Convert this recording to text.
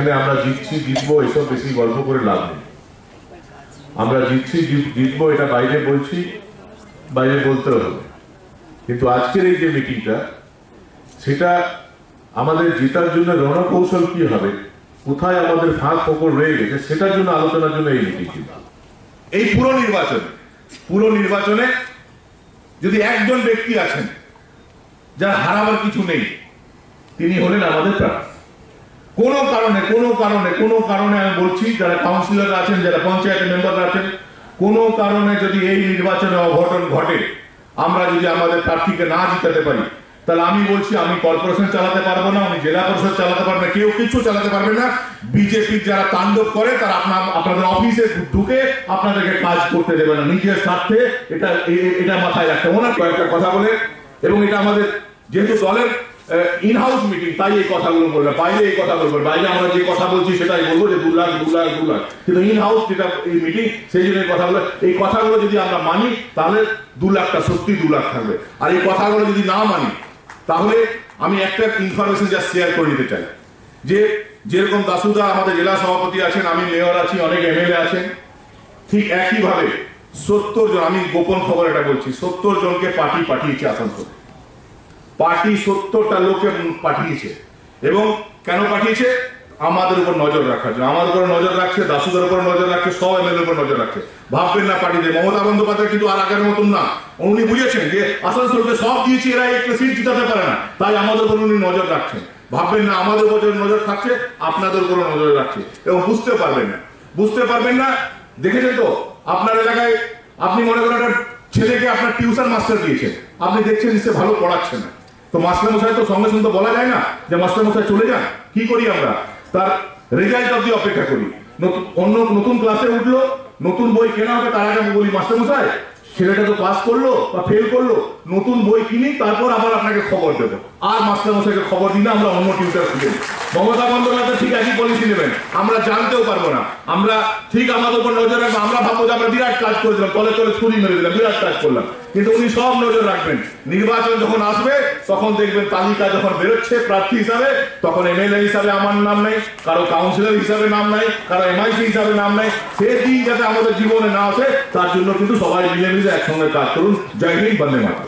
এখানে আমরা জিতছি, জিতবো, এসব বেশি গল্প করে লাভ নেই। আমরা জিতছি জিতবো, এটা বাইরে বলছি, বাইরে বলতে হবে। কিন্তু আজকের এই যে মিটিংটা, সেটা আমাদের জেতার জন্য রণকৌশল কি হবে, কোথায় আমাদের ফাঁক ফোকর রয়ে গেছে, সেটার জন্য আলোচনার জন্য এই মিটিং কিন্তু এই পুরো নির্বাচনে পুরো নির্বাচনে যদি একজন ব্যক্তি আছেন, যার হারাবার কিছু নেই, তিনি হলেন আমাদের প্রার্থী। কোনো কারণে কোনো কারণে কোনো কারণে আমি বলছি, যারা কাউন্সিলর আছেন, যারা পঞ্চায়েত মেম্বার আছেন, কোনো কারণে যদি এই নির্বাচনে অঘটন ঘটে, আমরা যদি আমাদের প্রার্থীকে না জিতাতে পারি, তাহলে আমি বলছি, আমি কর্পোরেশন চালাতে পারব না, আমি জেলা পরিষদ চালাতে পারব না, কেউ কিছু চালাতে পারবে না বিজেপির যারা তাণ্ডব করে, তারা আপনার, আপনাদের অফিসে ঢুকে আপনাদেরকে কাজ করতে দেবে না নিজের স্বার্থে এটা এটা মাথায় রাখতে হবে। ওনার কয়েকটা কথা বলে, এবং এটা আমাদের যেহেতু দলের ইন হাউস মিটিং তাই এই কথাগুলো বললাম বাইরে এই কথা বলব, বাইরে আমরা যে কথা বলছি সেটাই বলব যে দু লাখ দু লাখ দু লাখ কিন্তু ইন হাউস যেটা এই মিটিং সেই জন্য কথাগুলো, এই কথাগুলো যদি আমরা মানি, তাহলে দু লাখটা, সত্যি দু লাখ থাকবে। আর এই কথাগুলো যদি না মানি, তাহলে আমি একটা ইনফরমেশন যা শেয়ার করে নিতে চাই। যে যেরকম দাসুদা আমাদের জেলা সভাপতি আছেন, আমি মেয়র আছি, অনেক এমএলএ আছেন, ঠিক একইভাবে সত্তর জন, আমি গোপন খবর এটা বলছি, সত্তর জনকে পার্টি পাঠিয়েছে আসানসোলে। পার্টি সত্তরটা লোককে পাঠিয়েছে। এবং কেন পাঠিয়েছে? আমাদের উপর নজর রাখার জন্য। আমার উপর নজর রাখছে, দাসুদের উপর নজর রাখছে, সব এমএলএ উপর নজর রাখছে। ভাববেন না পার্টিতে মমতা বন্দ্যোপাধ্যায় কিন্তু আর আগের মতন না। উনি বুঝেছেন যে আসানসোলকে সব দিয়েছি, এরা একটা সিট জিতাতে পারে না। তাই আমাদের উপর উনি নজর রাখছেন। ভাববেন না আমাদের উপর নজর থাকছে, আপনাদের উপর নজর রাখছে। এবং বুঝতে পারবেন না। বুঝতে পারবেন না, দেখেছেন তো? আপনার এলাকায় আপনি মনে করেন একটা ছেলেকে আপনার টিউশন মাস্টার দিয়েছেন। আপনি দেখছেন সে ভালো পড়াচ্ছে না। তো মাস্টার মশাই তো সঙ্গে সঙ্গে বলা যায় না যে মাস্টার মশাই চলে যান। কি করি আমরা? তার রেজাল্ট অব্দি অপেক্ষা করি। অন্য নতুন ক্লাসে উঠল, নতুন বই কেনা হবে তার আগে আমি বলি মাস্টার মশাই ছেলেটা তো পাস করল বা ফেল করল। নতুন বই কিনি, তারপর আবার আপনাকে খবর দেবো। আর মাস্টার মশাইকে খবর দিলে আমরা অন্য টিউটার খুঁজে মমতা বন্দ্যোপাধ্যায় ঠিক একই পলিসি নেবেন। আমরা জানতেও পারব না। আমরা ঠিক আমাদের উপর নজর রাখব। আমরা ভাববো যে আমরা বিরাট কাজ করে দিলাম তলে তলে ছুরি মেরে দিলাম, বিরাট কাজ করলাম। কিন্তু উনি সব নজর রাখবেন। নির্বাচন যখন আসবে, তখন দেখবেন তালিকা যখন বেরোচ্ছে প্রার্থী হিসাবে, তখন এমএলএ হিসাবে আমার নাম নেই, কারও কাউন্সিলর হিসাবে নাম নাই, কারও এমআইসি হিসাবে নাম নাই। সে দিন যাতে আমাদের জীবনে না আসে, তার জন্য কিন্তু সবাই মিলেমিশে একসঙ্গে কাজ করুন। জয় হিন্দ, বন্দে মাতরম।